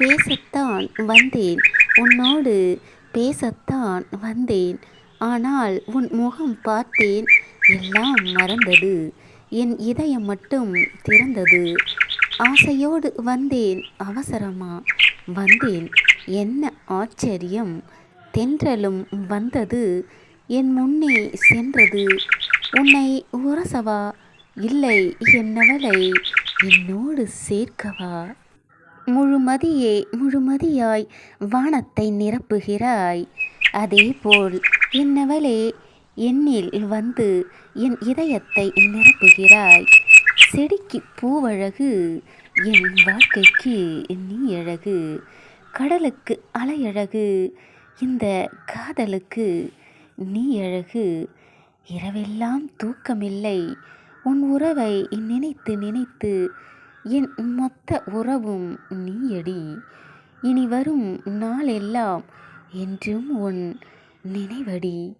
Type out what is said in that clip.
பேசத்தான் வந்தேன். உன்னோடு பேசத்தான் வந்தேன். ஆனால் உன் முகம் பார்த்தேன். எல்லாம் மறந்தது. என் இதயம் மட்டும் திறந்தது. ஆசையோடு வந்தேன். அவசரமா வந்தேன். என்ன ஆச்சரியம். தென்றலும் வந்தது. என் முன்னே சென்றது. உன்னை உரசவா? இல்லை என்னவளை? என்னோடு சேர்க்கவா? முழுமதியே முழுமதியாய் வானத்தை நிரப்புகிறாய். அதேபோல் என்னவளே என்னில் வந்து என் இதயத்தை நிரப்புகிறாய். செடிக்கு பூவழகு என் வாழ்க்கைக்கு நீ அழகு கடலுக்கு அலையழகு இந்த காதலுக்கு நீ அழகு இரவெல்லாம் தூக்கமில்லை உன் உறவை நினைத்து நினைத்து என் மொத்த உறவும் நீயடி. இனி வரும் நாளெல்லாம் என்றும் உன் நினைவடி.